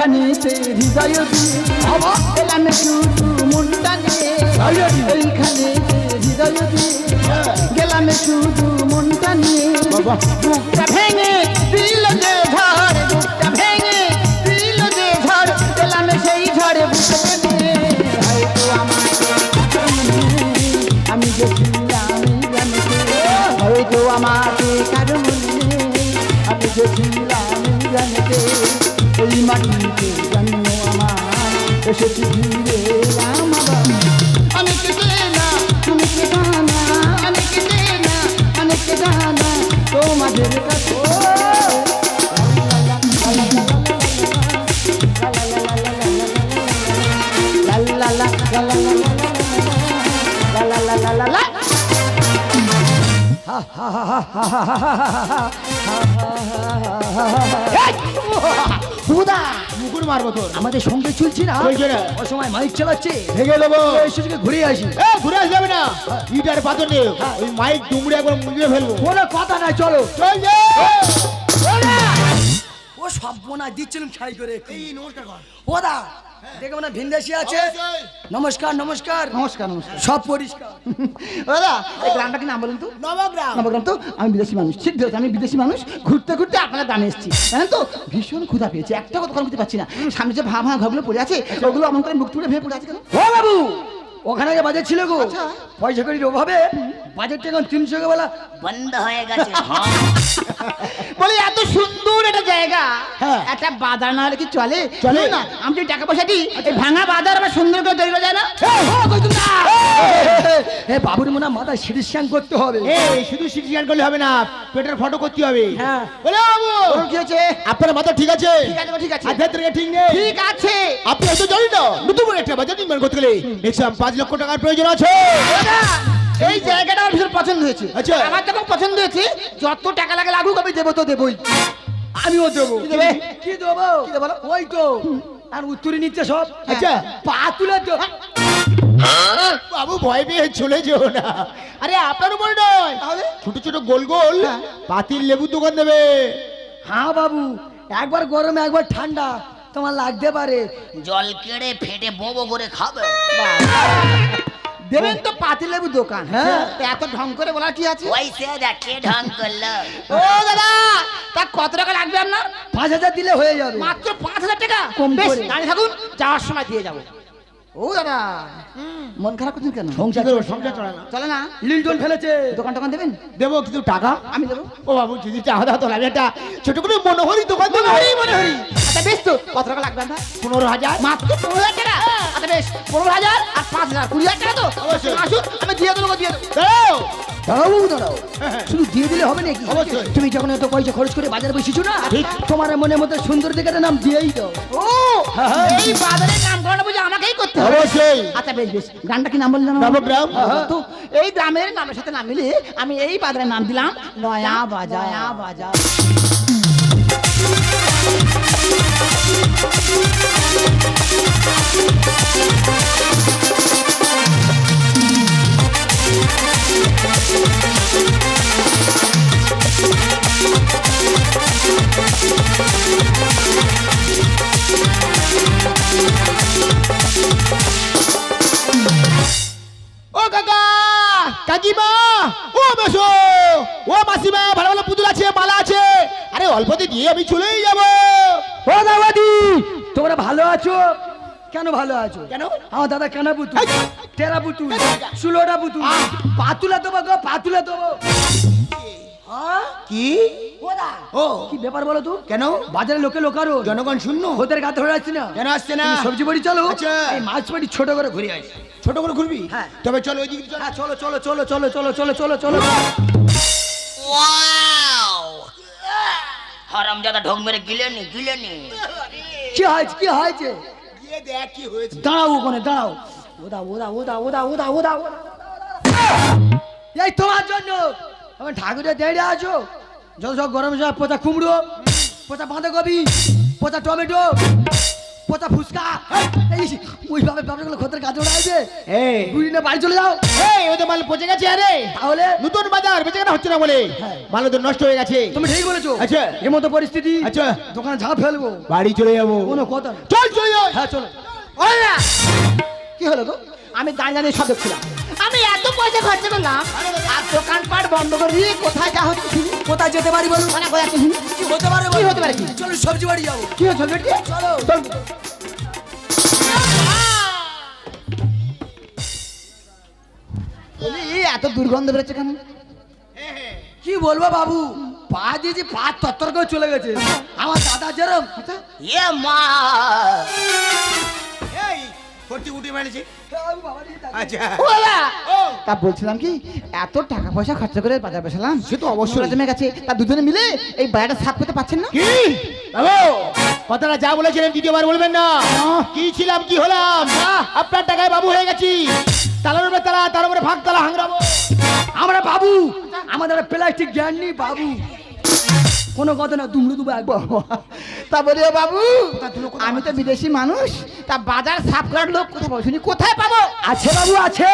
এইখানেতে হৃদয় দিয়ে এলাম শুধু মনটা নিয়ে। এইখানে হৃদয় দিয়ে গেলাম শুধু মনটা নিয়ে। বুকটা ভেঙে দিল যে 후다 কুকুর মারবো তোর। আমাদের সঙ্গে চলছি না? ওই জন্য অসময় মাইক চালাচ্ছে। ভেঙে দেবো। এসে ঘুরে আসি। ঘুরে আসি যাবে না। ইটার পাথর নিয়ে হ্যাঁ। ওই মাইক ডুমড়ে একবার মুড়িয়ে ফেলব। কোনো কথা নাই চলো। চল ও সব বোনা দিচ্ছিলাম ছাই করে। এই নোটটা কর। ও দা দেখে মানে ভিনদেশি আছে। নমস্কার নমস্কার। নমস্কার নমস্কার। সব পরিষ্কার। দাদা এই গ্রামটা কি নাম বলুন তো? নবগ্রাম। নবগ্রাম তো? আমি বিদেশি মানুষ ঠিক ধরেছি আমি বিদেশি মানুষ। ঘুরতে ঘুরতে আপনার গ্রামে এসেছি। জানেন তো? ভীষণ ক্ষুধা পেয়েছে। একটা কথা করতে পারছি না। সামনে যে ভাঁ ভাঁ ঘরগুলো পড়ে আছে ওগুলো এমন করে মুখ তুলে ভেঙে পড়ে আছে কেন? ও বাবু! ওখানে বাজেট ছিল গো। আচ্ছা। পয়সা করির অভাবে বাজেটটা এখন তিনশো কে বলা। বন্ধ হয়ে গেছে। বলে এত সুন্দর একটা জায়গা। হ্যাঁ। একটা বাজার না হলে কি চলে? চলে। না আমি যদি টাকা পয়সা দিই ভাঙা বাজার আবার সুন্দর করে তৈরি করা যায় না এ বাবুর মনে মাথা স্ক্যান করতে হবে। এই শুধু সিটিজেন করলে হবে না পেটের ফটো করতে হবে। হ্যাঁ। বলে বাবু। কি হয়েছে? আপনার মাথা ঠিক আছে? ঠিক আছে ঠিক আছে। আধ্যাত্মিক ঠিক নেই? ঠিক আছে। আপনি হয়তো জানেন না নতুন করে একটা বাজার নির্মাণ করতে গেলে ম্যাক্সিমাম পাঁচ লক্ষ টাকার প্রয়োজন আছে। এই জায়গাটা আমার ভীষণ পছন্দ হয়েছে। আচ্ছা। আমার যখন পছন্দ হয়েছে যত টাকা লাগে লাগুক আমি দেবো তো দেবই। আমিও দেবো। কি দেবে? কি? দেবো? কি দেবো ওই তো। আর উত্তরে নিচ্ছে সব। আচ্ছা। পা তুলে তো। বাবু ভয় পেয়ে চলে যেও না। আরে আপনার উপরে নয়। ছোট ছোট গোল গোল। হ্যাঁ। পাতিল লেবুর দোকান দেবে। হ্যাঁ বাবু। একবার গরমে একবার ঠান্ডা। তোমার লাগতে পারে। জল কেড়ে ফেটে বোবো করে খাবে। দেবেন তো পাতিলেবু দোকান হ্যাঁ। এত ঢং করে বলার কি আছে? ওই সে দেখ ঢং করল? ও দাদা তা কত টাকা লাগবে আপনার? পাঁচ হাজার দিলে হয়ে যাবে। মাত্র পাঁচ হাজার টাকা? কম বেশ করে। দাঁড়িয়ে থাকুন যাওয়ার সময় দিয়ে যাব। ও দাদা মন খারাপ করছেন কেন? সংসার কি করব? সংসার চলে না। চলে না? লিল্টন ফেলেছে। দোকান টোকান দেবেন? দেবো কিন্তু টাকা। আমি দেবো। ও বাবু যদি চাওয়া দাও তাহলে আমি একটা ছোট করে মনোহরি দোকান দেবো। মনে হরি মনে হরি আচ্ছা বেশ তো কত টাকা লাগবে আপনার? পনেরো হাজার। মাত্র পনেরো হাজার টাকা? বেশ পনেরো হাজার আর পাঁচ হাজার। কুড়ি হাজার টাকা তো? আসুন আমি দিয়ে দেবো দিয়ে দেবো। দাও দাঁড়াও দাঁড়াও। শুধু দিয়ে দিলে হবে নাকি? তুমি যখন এত পয়সা খরচ করে বাজারে বসেছো না তোমার মনের মধ্যে সুন্দর দিকে নাম দিয়েই দাও। ও এই বাজারের নাম বুঝে আমাকেই করতে হবে? আচ্ছা বেশ বেশ। গানটা কি নাম বললাম নবগ্রাম। তো এই গ্রামের নামের সাথে নাম মিলিয়ে আমি এই বাজারের নাম দিলাম নয়া বাজার। বাজার। Oh, Gaga! কাকিমা ও মেসো ও মাসিমা ভালো ভালো পুতুল আছে মালা আছে। আরে অল্পতে দিয়ে আমি চলেই যাব। ও দাদাদি তোমরা ভালো আছো? কেন ভালো আছো? কেন? আমার দাদা কেন পুতুল? টেরা পুতুল? সুলোটা পুতুল? পাতুলা দেবো গো পাতুলা দেবো? কি? ও ও। কি ব্যাপার বলো তো? কেন? বাজারে লোকে লোকারো। জনগণ শূন্য। ওদের গাতে ধরে আসছি না। কেন আসছে না? সবজি বাড়ি চলো। আচ্ছা। এই মাছ বাড়ি ছোট করে ঘুরে আসি ছোট করে ঘুরবি? হ্যাঁ। তবে চলো ওই দিকে চলো। হ্যাঁ চলো চলো চলো চলো চলো চলো চলো হারামজাদা ঢোক মেরে গিলেনি গিলেনি। কি হয়েছে কি হয়েছে? গিয়ে দেখ কি হয়েছে। দাঁড়াও ওখানে দাঁড়াও। ওদা ওদা ওদা ওদা ওদা ওদা ওদা। এই তোমার জন্য আমার ঠাকুরের দেড়ে আছো? যত সব গরম সব পচা কুমড়ো পচা বাঁধাকপি পচা টমেটো পচা ফুচকা ওইভাবে ব্যবসাগুলো খতের কাজ ওরা আছে এই না বাড়ি চলে যাও। এই ওদের মাল পচে গেছে আরে। তাহলে? নতুন বাজার বেচে কেনা হচ্ছে না বলে? হ্যাঁ। মাল ওদের নষ্ট হয়ে গেছে। তুমি ঠিক বলেছ। আচ্ছা। এর মতো পরিস্থিতি আচ্ছা। দোকানে ঝাঁপ ফেলব। বাড়ি চলে যাব। কোনো কথা চল চলে হ্যাঁ চলো। কি হলো গো? আমি দাঁড়িয়ে দাঁড়িয়ে সব দেখছিলাম। আমি এত পয়সা খরচা করলাম আর দোকানপাট বন্ধ করে দিয়ে কোথায় যা হচ্ছে শুনি। কোথায় যেতে পারি বলুন? মানে কোথায় শুনি। কি হতে পারে কি হতে পারে কি? চলো সবজি বাড়ি যাব। কি হচ্ছে চলো। বলি, এত দুর্গন্ধ বেরোচ্ছে কেন? কি বলব বাবু? পা দিয়েছি পা তত্তর করে চলে গেছে। আমার দাদা যেরম এ মা! উঠে আচ্ছা। বাবা! তা বলছিলাম কি এত টাকা পয়সা খরচা করে বাজার বসালাম? সে তো অবশ্যই। নোংরা জমে গেছে তা দুজনে মিলে এই বাড়িটা সাফ করতে পারছেন না? কি? বাবু কথাটা যা বলেছিলেন দ্বিতীয়বার বলবেন না। কি ছিলাম কি হলাম? আপনার টাকায় বাবু হয়ে গেছি। তালার উপরে তালা তার উপরে ভাগ তালা হাংরাবো আমরা বাবু আমাদের প্লাস্টিক জ্ঞান নেই বাবু। কোনো কথা না দুমড়ু দুবো একবার তা বলি ও বাবু আমি তো বিদেশি মানুষ তা বাজার সাফ করার লোক কোথায় পাবো? শুনি কোথায় পাবো? আছে বাবু আছে।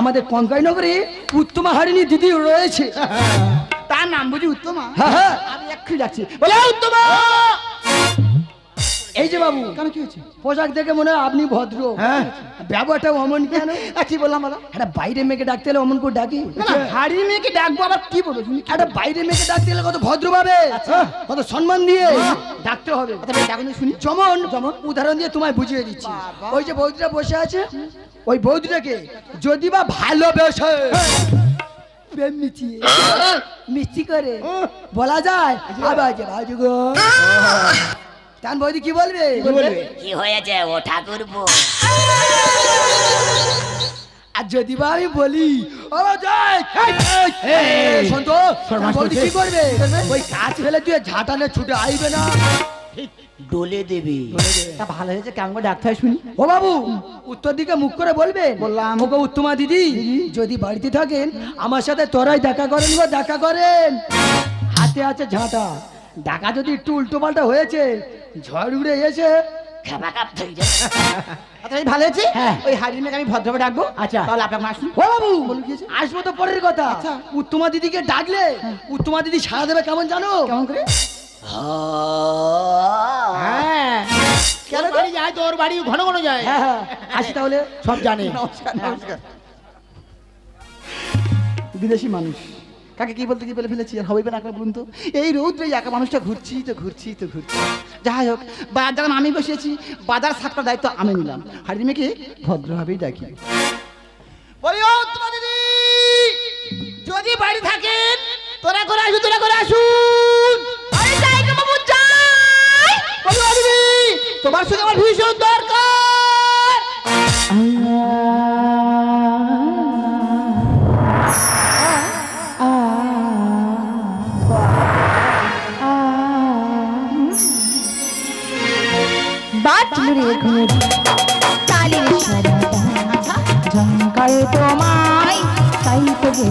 আমাদের কঙ্কাই নগরে উত্তমা হারিনী দিদি রয়েছে। তার নাম বুঝি উত্তমা? হ্যাঁ, হ্যাঁ। আমি এক্ষুনি যাচ্ছি। বলে উত্তমা! এই যে বাবু। কেন কি হয়েছে? পোশাক দেখে মনে হয় আপনি ভদ্র। হ্যাঁ। ব্যবহারটা অমন কেন? কি বললাম বলো? একটা বাইরে মেয়েকে ডাকতে হলে অমন করে ডাকি? হাড়ি মেয়েকে ডাকবো আবার কি বলো শুনি একটা বাইরে মেয়েকে ডাকতে গেলে কত ভদ্র ভদ্রভাবে কত সম্মান দিয়ে। ডাকতে হবে। ডাকুন শুনি। যেমন যেমন উদাহরণ দিয়ে তোমায় বুঝিয়ে দিচ্ছি। ওই যে বৌদিটা বসে আছে ওই বৌদিটাকে যদি বা ভালোবেসে। প্রেম মিছিয়ে মিষ্টি করে। বলা যায় আবার যে ভাজু তান বৌদি কি বলবে? বলবে? কি হয়েছে ও ঠাকুর আর যদি বা আমি বলি ও বৌদি কি করবে ওই কাজ ফেলে দিয়ে ঝাঁটানে ছুটে আইবে না। ডলে দেবে। তা ভালো হয়েছে কেমন করে ডাকতে হয় শুনি। ও বাবু উত্তর দিকে মুখ করে বলবেন? বললাম। ওকে উত্তমা দিদি যদি বাড়িতে থাকেন আমার সাথে তোরাই দেখা করেন গো দেখা করেন। হাতে আছে ঝাঁটা। ডাকা যদি একটু উল্টো পাল্টা হয়েছে ঝড় উড়ে এসে কাপ আচ্ছা ভালো হয়েছে হ্যাঁ। ওই মেয়েকে আমি ভদ্রভাবে ডাকবো। আচ্ছা। তাহলে আপনার আসুন। ও বাবু? আসব তো পরের কথা। আচ্ছা। উত্তমা দিদিকে ডাকলে উত্তমা দিদি দেবে কেমন জানো? কেমন করে? হ্যাঁ। কেন বাড়ি যায় তো ওর বাড়ি ঘন ঘন যায়। হ্যাঁ হ্যাঁ। আসি তাহলে। সব জানে। নমস্কার নমস্কার। বিদেশি মানুষ। কাকে কি বলতে কি বলে ফেলেছি আর হবে না একবার বলুন তো? এই রৌদ্রে একা মানুষটা ঘুরছি, তো ঘুরছি তো ঘুরছি। যাই হোক, বাজার আমি বসেছি, বাজার সাতটার দায়িত্ব আমি নিলাম। হাড়ি মেয়েকে ভদ্রভাবেই ডাকি বলি যদি বাড়ি থাকেন তোরা করে আসুন তোরা করে আসুন। তোমার সঙ্গে আমার ভীষণ দরকার। ঘুরে তালের সরাটা ঝঙ্কারে তোমায় তাই তো গে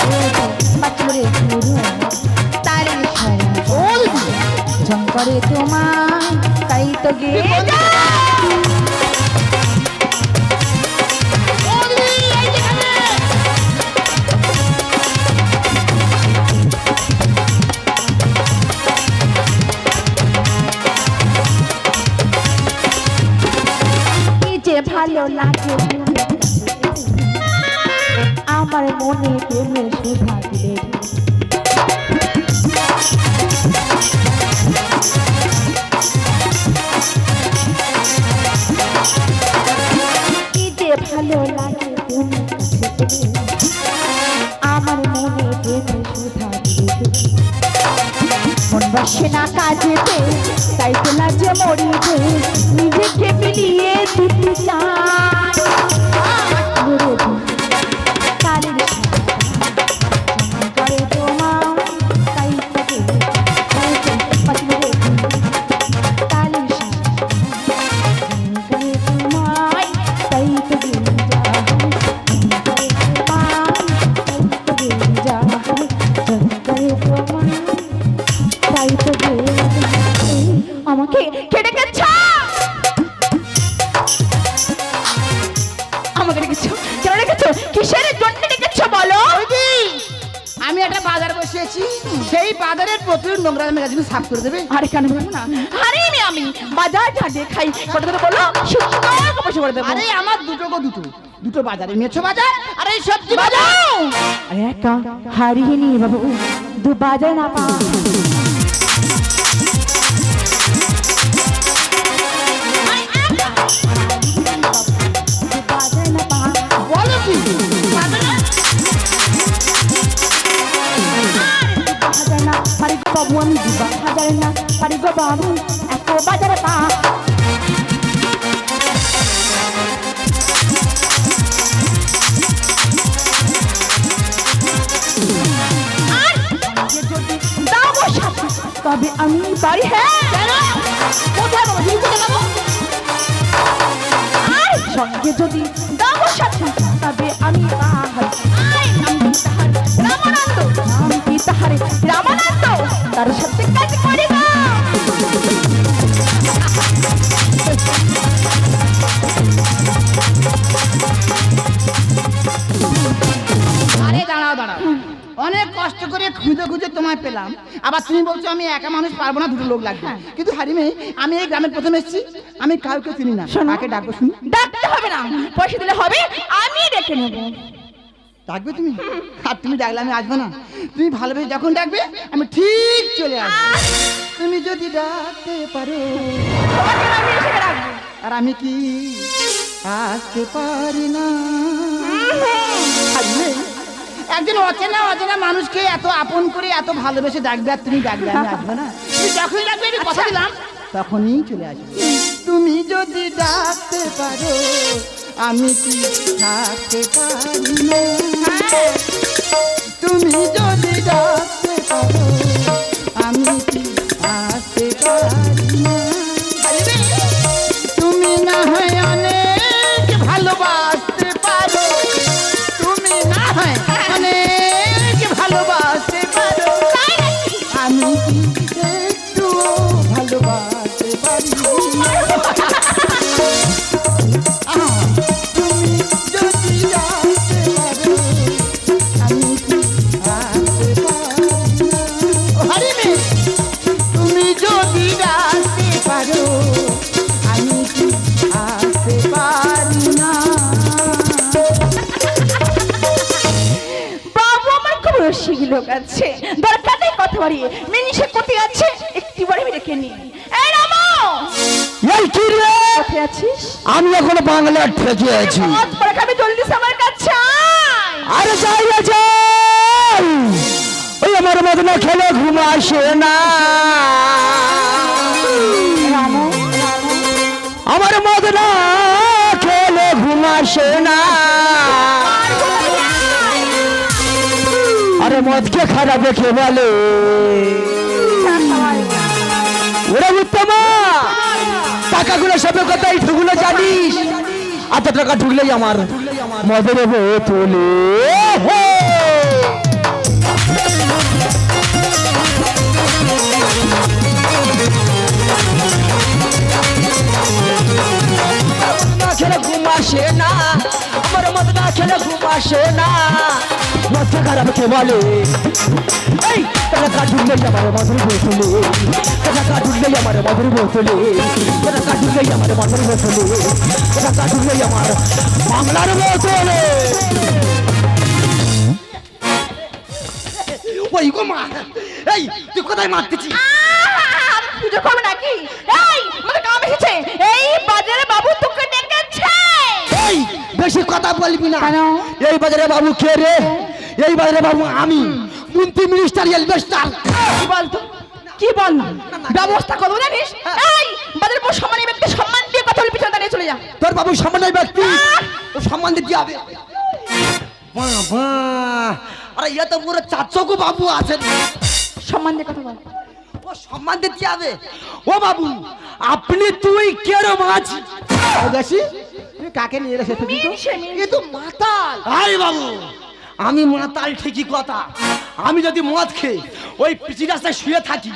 ঘুরে ঝঙ্কারে তোমায় তাই তো গে আমার মনে সুধা দিলে ভালো লাগে তুমি আমার মনে সুধা দিলে মন বসে না কাজেতে, তাই তো লাজে মরিতে দেবে না? আরে আমি আমি। বাজার যা খাই। কত করে বলো। পয়সা করে দেবো? আরে আমার দুটো গো দুটো। দুটো বাজারে। মেছো বাজার? আরে এই সবজি বাজার! আরে একা হারিয়ে নিয়ে বাবু। দু বাজার না পা বাড়ি হ্যাঁ কোথায় তুমি কোথায় বাবু? আর সঙ্গে যদি করে খুঁজে খুঁজে তোমায় পেলাম। আবার তুমি বলছো আমি একা মানুষ পারব না দুটো লোক লাগবে। কিন্তু হারিমে আমি এই গ্রামের প্রথম এসেছি আমি কাউকে চিনি না। কাকে ডাকবো শুনি? ডাকতে হবে না। পয়সা দিলে হবে আমি ডেকে নেব। ডাকবে তুমি? আর তুমি ডাকলে আমি আসব না। তুমি ভালোবেসে যখন ডাকবে আমি ঠিক চলে আসব। তুমি যদি ডাকতে পারো। আর আমি কি আসতে পারি না? একজন অচেনা অচেনা মানুষকে এত আপন করে এত ভালোবেসে ডাকবে আর তুমি ডাকবে আমি আসব না। তুমি যখনই ডাকবে আমি কথা দিলাম তখনই চলে আসবে। তুমি যদি ডাকতে পারো আমি কি থাকতে পারি না? তুমি যদি ডাকতে পারো আমি কি বাংলার ঠেকে আছি। জলদি আমার কাছে আরে যাই যাই। ওই আমার মদনা খেলে ঘুম আসে না। আমার মদনা খেলে ঘুম আসে না। আরে মদকে খারাপ রেখে বলে? টাকাগুলো সবে কথা ঢুকলো জানিস? এত টাকা ঢুকলেই আমার। মদের হয়ে হে। না খেলে ঘুম আসে না। মদ না খেলে ঘুম আসে না মদকে খারাপ কে বলে এই টাকা ঢুকলেই আমার মদের বোতলে টাকা ঢুকলেই আমার মদের বোতলে টাকা ঢুকলেই আমার মদের বোতলে টাকা ঢুকলেই আমার বাংলার বোতলে ওই গো মা এই তুই কোথায় মারতেছি পুজো করব নাকি এই আমাদের কাম এসেছে এই বাজারে বাবু তোকে ডেকেছে এই বেশি কথা বলবি না। কেন? এই বাজারে বাবু কে রে? এই বাজারে বাবু আমি। মন্ত্রী মিনিস্টার এলবেস্টার কি বলতো? কি বল? ব্যবস্থা করব জানিস? এই বাজারে বউ সম্মানী ব্যক্তি সম্মান দিয়ে কথা বলে পিছনে দাঁড়িয়ে চলে যা। তোর বাবু সম্মানের ব্যক্তি? ও সম্মান দিতে হবে? বাবা আরে ইয়ে তো পুরো চাচকু বাবু আছেন। সম্মান দিয়ে কথা বল। সম্মান দিতে হবে। ও বাবু আপনি তুই কেরম আছি দেখি তুই কাকে নিয়ে। এ তো মাতাল। আরে বাবু আমি মাতাল ঠিকই কথা। আমি যদি মদ খেয়ে ওই পিচি রাস্তায় শুয়ে থাকি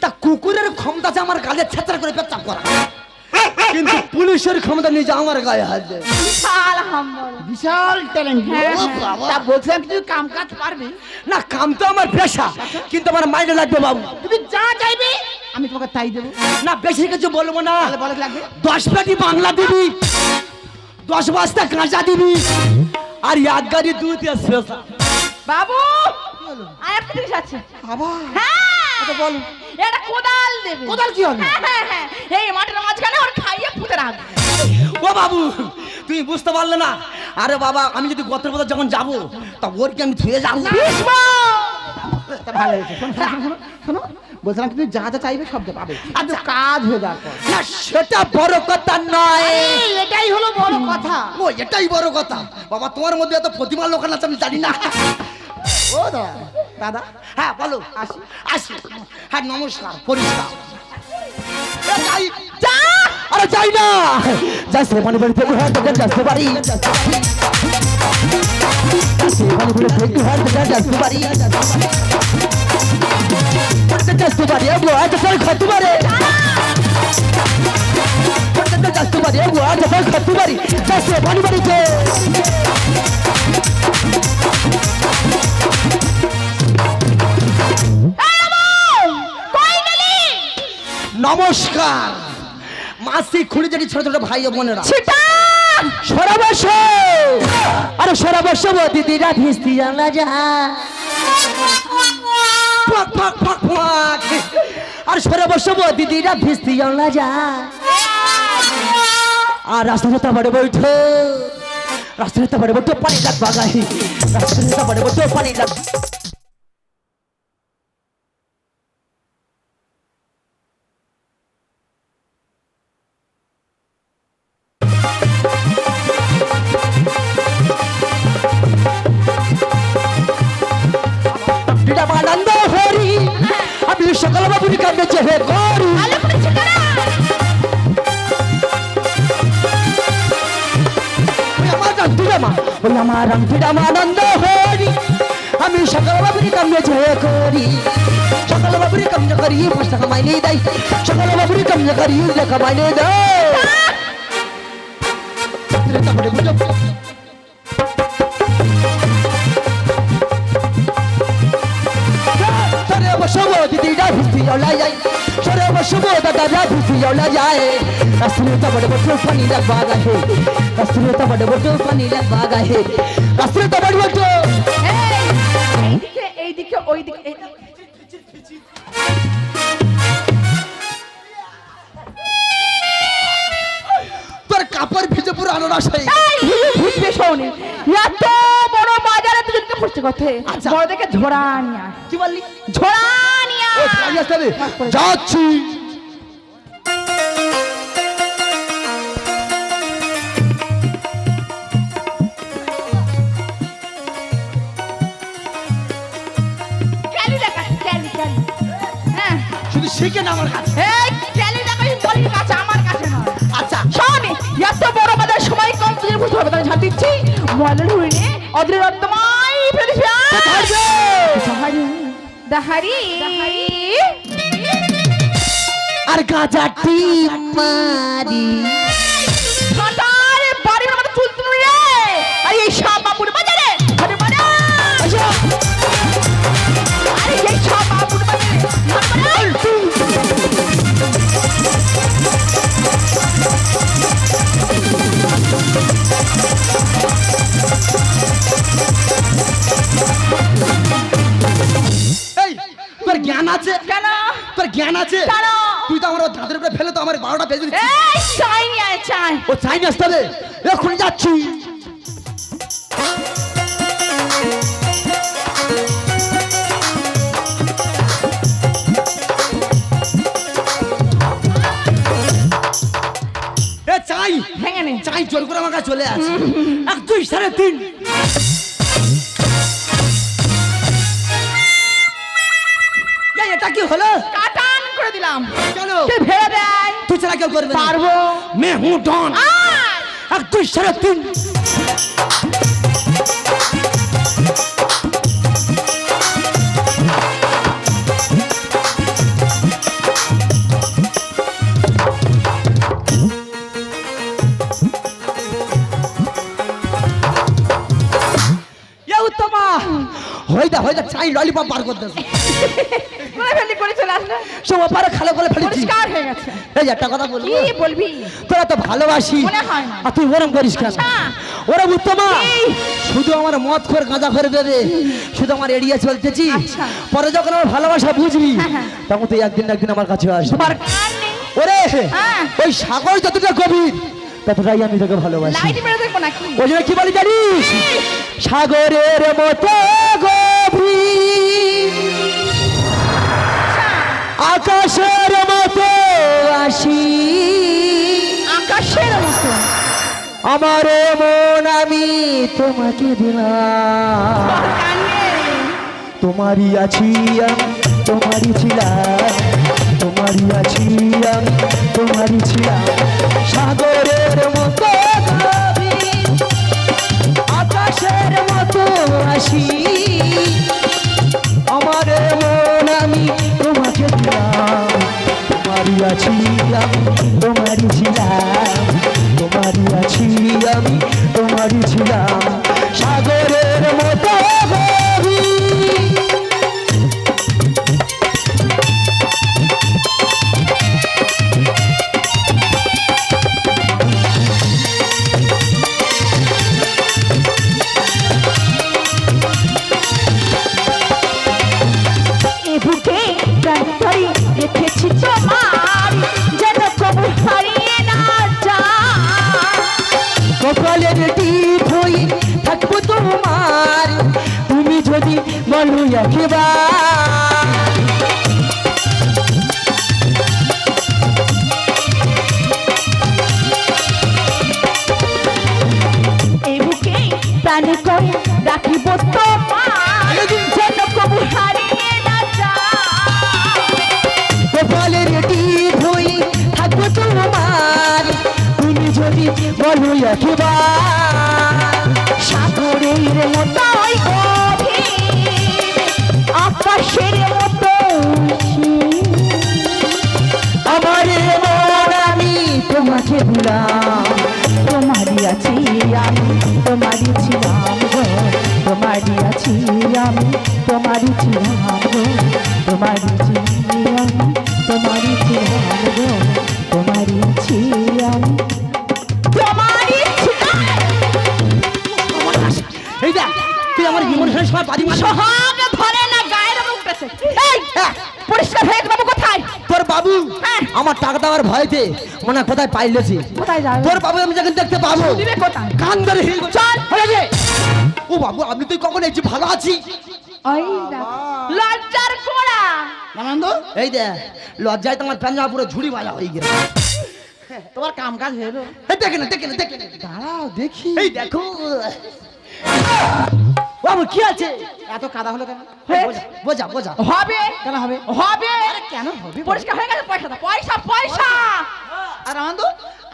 তা কুকুরের ক্ষমতা আছে আমার গালে ছেত্রা করে পেচ্ছাপ করা। কিন্তু পুলিশের ক্ষমতা নিয়ে যে আমার গায়ে হাত দেয়। বিশাল হাম্বল। বিশাল ট্যালেন্ট হ্যাঁ, তা বলছিলাম তুই কাম কাজ পারবি? না কাম তো আমার পেশা কিন্তু আমার মাইনে লাগবে বাবু। তুমি যা চাইবি আমি তোমাকে তাই দেবো। না বেশি কিছু বলব না। তাহলে বলে লাগবে? দশ পেটি বাংলা দিবি দশ বস্তা কাঁচা দিবি আর এক গাড়ি দুধ বাবু আর একটা জিনিস আছে। বাবা। হ্যাঁ। বলো। এটা কোদাল দেবে। কোদাল কি হবে? হ্যাঁ, হ্যাঁ, হ্যাঁ। এই মাঠের মাঝখানে ওর খাইয়ে পুঁতে রাখবে। ও বাবু তুমি বুঝতে পারলে না? আরে বাবা আমি যদি গতের বছর যখন যাব তা ওর কি আমি ধুয়ে যাব? তা ভালো হয়েছে। শোনো শোনো, শোনো, শোনো বলছিলাম তুমি যা যা চাইবে সব পাবে। আচ্ছা। কাজ হয়ে যাওয়ার পর। না সেটা বড় কথা নয়। এটাই হলো বড় কথা। ও এটাই বড় কথা। বাবা তোমার মধ্যে এত প্রতিমা লোকান আছে আমি জানি না। ও দাদা দাদা? হ্যাঁ বলো। আসি আসি। হ্যাঁ নমস্কার, পরিষ্কার। আরে যাই না! যাচ্ছে মানে বাড়িতে হ্যাঁ তোকে যাচ্ছে বাড়ি। যাচ্ছে বলে থেকে হ্যাঁ তোকে যাচ্ছে বাড়ি। যাচ্ছে বাড়ি গো আজ খাতু গো আজ খাতু বাড়িতে। নমস্কার। মাসি খুঁড়ি জানি ছোট ছোট ভাই ও বোনেরা। সরাবর্ষ আরে সরাবর্ষ দিদিরা ভিস্তি জানলা যা ফাক ফাক ফাক ফাক। আর সরাবর্ষ দিদিরা ভিস্তি জানলা যা আর রাস্তাটা বড় বৈঠো রাস্তাটা বড় বৈঠো পানি লাগ বাগাই রাস্তাটা বড় বৈঠো পানি লাগ করি। সকাল বাবুরি কামে করি পাঁচ টাকা মাইনে দেয়। সকাল বাবুরি কামে করি টাকা মাইনে দেয়। তারপরে বুঝো। সরে বসব দিদিরা ভিস্তি জলা যায়। সরে বসব দাদারা ভিস্তি জলা যায়। রাস্তাটা বড় বড় এইদিকে ওই দিকে তোর কাপড় ভিজে পুরো আনারস হয়ে বুঝবে শোনে। এত বড় বাজারে তুই যদি পড়ছে কথা। আচ্ছা। বড় দেখে ঝোড়া নিয়ে কি বললি? ঝোড়া নিয়ে যাচ্ছি। শুধু শিখে না। আমার কাছে এই দেখা বলির কাছে আমার কাছে না আচ্ছা শোন এত বড় বাজার সময় কম তুই বুঝতে পারবে তাই ঝাঁট দিচ্ছি। মলের হইনে অদ্রে রত্তমাই প্রতিভা দাহারি দাহারি আর গাজাটি মারি। তোর জ্ঞান আছে? কেন? তোর জ্ঞান আছে? তুই তো আমার দাঁতের উপরে ফেলে তো আমার বারোটা বেজে চাই চাই। ও চাই না আসতে হবে এখন যাচ্ছি। চাই। ভেঙে নে চাই জোর করে আমার কাছে চলে আসে এক দুই সাড়ে তিন। এটা কি হলো? কাটান করে দিলাম। কেন? কে ভেবে দেয়? তুই ছাড়া কেউ করবে পারব। মে হুঁ ডন এক দুই সাড়ে তিন। হইদা হইদা চাই ললিপপ বার করে ফেলি করে চলে আসলে। সব পারে খালো করে ফেলেছি। পরিষ্কার হয়ে গেছে। এই একটা কথা বলব। কি বলবি? তোরা তো ভালোবাসি। মনে হয় না। আর তুই ওরম করিস কেন? আচ্ছা। ওরা উত্তমা শুধু আমার মদ করে গাঁজা করে দেবে শুধু আমার এড়িয়ে চলতেছি। আচ্ছা। পরে যখন আমার ভালোবাসা বুঝবি হ্যাঁ, হ্যাঁ। তখন তুই একদিন একদিন আমার কাছে আসবি। ওরে হ্যাঁ। ওই সাগর যতটা গভীর ততটাই আমি তোকে ভালোবাসি। ওই জন্য কি বলি জানিস? সাগরের মতো আকাশের মতো আসি। আকাশের মতো। আমার মন আমি তোমাকে দিলাম। তোমারই আছি আমি তোমারই ছিলাম। তোমারই আছি আমি তোমারই ছিলাম। সাগরের মতো আকাশের মতো আসি আমার মন আমি তোমাকে দিলাম। তোমারই আছি আমি, তোমারই ছিলাম। তোমারই আছি আমি, তোমারই ছিলাম। সাগরের মতো বলো আমি তোমারই ছিলাম গো তোমারই ছিলাম তোমারই ছিলাম গো তোমারই ছিলাম। তোমারই এই দেখ তুই আমার ইমোশনের সময় বাড়ি মাস ধরে না গায়ের উপর এই পরিষ্কার হয়ে বাবু কোথায়? তোর বাবু হ্যাঁ। আমার টাকা দেওয়ার ভয়তে মনে হয় কোথায় পাইলেছি কোথায় তোর বাবু আমি যখন দেখতে পাবো। কোথায়? কান ধরে চল। হয়ে ও বাবু আপনি তুই কখন এসেছি ভালো আছি? ওই দেখ, লজ্জার কোড়া আনন্দ এই দে লজ্জায় তোমার প্যাঞ্জামা পুরো ঝুড়ি বাজা হয়ে গেল তোমার কাম কাজ হলো এই দেখে না দেখে না দেখে না। দাঁড়াও দেখি। এই দেখো। বাবু কি আছে? এত কাদা হলো কেন? বোঝা, বোঝা বোঝা। হবে। কেন হবে? হবে। কেন হবে পরিষ্কার হয়ে গেছে পয়সা দাও পয়সা পয়সা। আর আনন্দ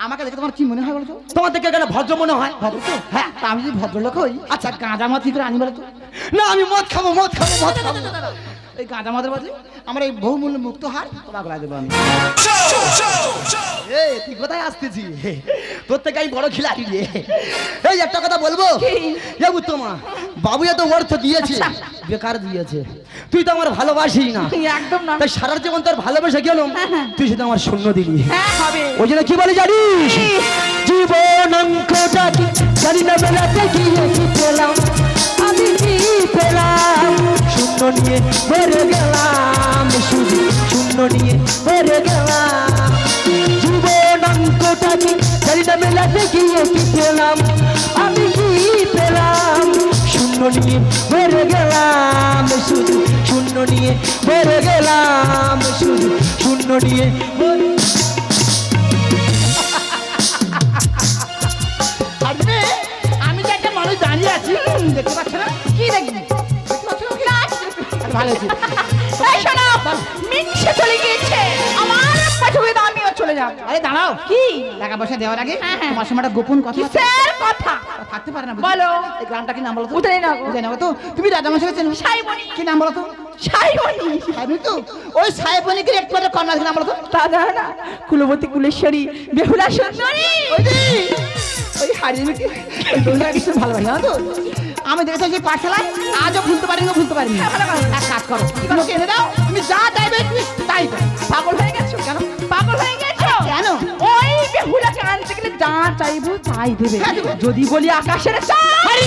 আমাকে দেখে তোমার কি মনে হয় বলতো তো? তোমার দেখে কেন ভদ্র মনে হয়? ভদ্র তো? হ্যাঁ তা আমি যদি ভদ্রলোক হই আচ্ছা। গাঁজা মাছ কি করে আনি বলতো তো? না আমি মদ খাব মদ খাব মদ খাব। এই গাঁজা মদের বদলে আমার এই বহুমূল্য মুক্ত হার তোমাকে দেবো আমি। এই তুই কোথায় আসতেছি? তোর থেকে আমি বড় খিলাড়ি রে। এই একটা কথা বলব? কি? যাব বাবু এত অর্থ দিয়েছে আচ্ছা। বেকার দিয়েছে। তুই তো আমার ভালোবাসি না। একদম না। তাই সারা জীবন তোর ভালোবেসে গেলাম তুই শুধু আমার শূন্য দিলি। হ্যাঁ ওই জন্য কি বলে জানিস? জীবন অঙ্কটা কি? জানি না বেলাতে গিয়ে কি পেলাম। আমি কি পেলাম? শূন্য নিয়ে ভরে গেলাম। শুধু শূন্য নিয়ে ভরে গেলাম। কি জানি না গিয়ে কি পেলাম। আমি কি পেলাম? শূন্য নিয়ে ভরে গেলাম শুধু শূন্য নিয়ে ভরে গেলাম শুধু শূন্য নিয়ে আমি যে একটা মানুষ দাঁড়িয়ে আছি দেখতে পাচ্ছ না? কি দেখবি? ভালো। মিনসে চলে যাব আরে দাঁড়াও। কি? টাকা পয়সা দেওয়ার আগে হ্যাঁ, হ্যাঁ। তোমার সময় একটা গোপন কথা কিসের কথা? থাকতে পারে না? বলো। এই গ্রামটা কি নাম বলো তো? না। না তো? তুমি রাজা চেনো? সাইবনি কি নাম বলো তো? সাইবনি সাহেবনি তো? ওই কন্যা নাম বলো তো? তা জানো না। কুলবতী কুলেশ্বরী বেহুলা সুন্দরী। ওই যে, ওই হারিয়ে মিটি কিছু ভালোবাসে জানো তো? আমি দেখেছি পাঠশালায় আজও ভুলতে পারিনি ভুলতে পারিনি। হ্যাঁ, ভালো এক কাজ করো। এনে দাও তুমি যা চাইবে তুমি তাই পাগল হয়ে গেছো? কেন? পাগল যা চাইব তাই দেবে। যদি বলি আকাশের চাঁদ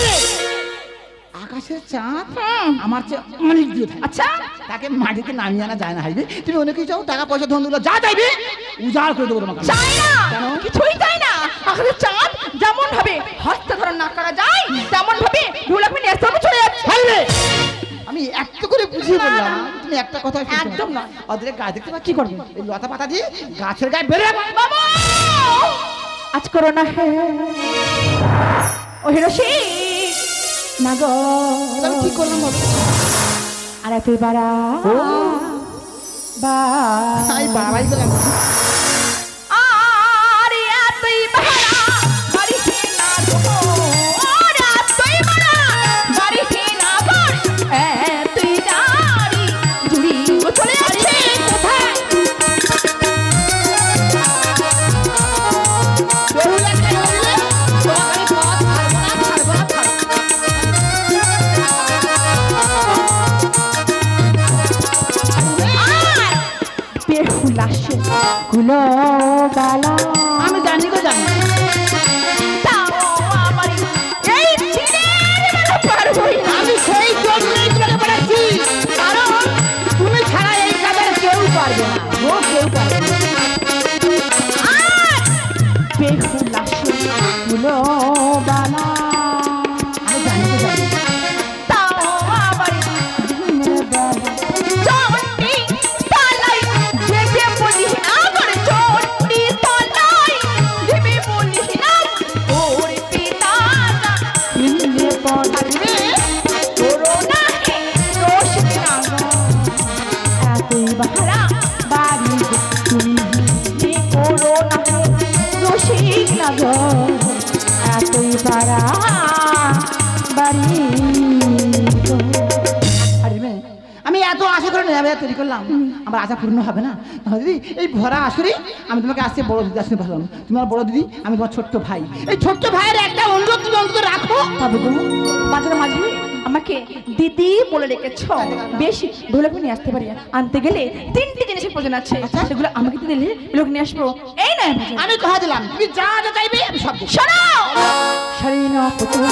আকাশের চাঁদ? আমার চেয়ে অনেক দূরে আচ্ছা। তাকে মাটিতে নামিয়ে আনা যায় না হাইবে তুমি অনেকেই চাও? টাকা পয়সা ধন দিলো যা চাইবে উজাড় করে দেবো তোমাকে। চাই না? কিছুই চাই না। আকাশের চাঁদ যেমন ভাবে হস্ত ধারণ না করা যায় তেমন ভাবে নিয়ে আসতে হবে চলে যাচ্ছে। হাইবে আমি এত করে বুঝিয়ে বললাম তুমি একটা কথা একদম না। ওদের গায়ে দেখতে কি করবে? এই লতা পাতা দিয়ে গাছের গায়ে বেড়ে বাবা! আজ করো না। হে ও হিরোশি না গো। আমি কি করলাম আর তুই বাড়া। বাড়াই গেলাম করলাম আমার আশা পূর্ণ হবে না। তাহলে দিদি এই ভরা আসরে আমি তোমাকে আসছে বড় দিদি আসতে ভাবলাম তুমি আমার বড় দিদি আমি তোমার ছোট্ট ভাই। এই ছোট্ট ভাইয়ের একটা অনুরোধ তুমি অন্তত রাখো। তবে গো বাজারে মাঝে আমাকে দিদি বলে রেখেছ। বেশি ঢোলক নিয়ে আসতে পারি। আনতে গেলে তিনটে জিনিসের প্রয়োজন আছে। সেগুলো আমাকে দিয়ে দিলে লোক নিয়ে আসব। এই নয় বাজার। আমি কথা দিলাম। তুমি যা যা চাইবে আমি সব শোনো! না পুতুল